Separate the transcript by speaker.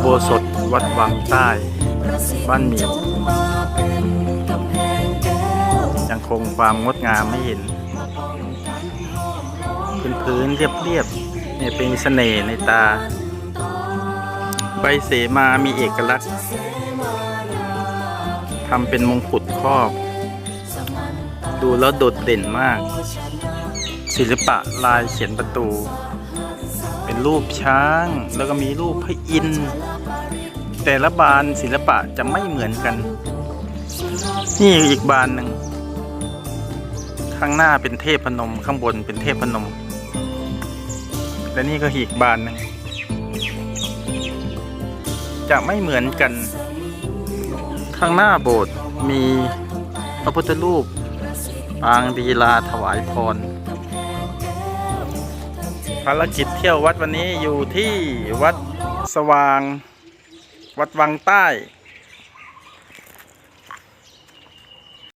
Speaker 1: โบสถวัดวังใต้ บ้านหมียังคงความงดงามไม่เห็น พื้นพื้นเรียบเรียบเนี่ยเป็นเสน่ห์ในตา ใบเสมามีเอกลักษณ์ทำเป็นมงกุฎครอบ ดูแล้วโดดเด่นมาก ศิลปะลายเขียนประตู เป็นรูปช้าง แล้วก็มีรูปพระอินทร์แต่ละบานศิลปะจะไม่เหมือนกัน นี่อีกบานหนึ่ง ข้างหน้าเป็นเทพพนม ข้างบนเป็นเทพนม และนี่ก็อีกบานหนึ่งจะไม่เหมือนกัน ข้างหน้าโบสถ์มีพระพุทธรูปปางดีลาถวายพร ภารกิจเที่ยววัดวันนี้อยู่ที่วัดสว่าง วัดวังใต้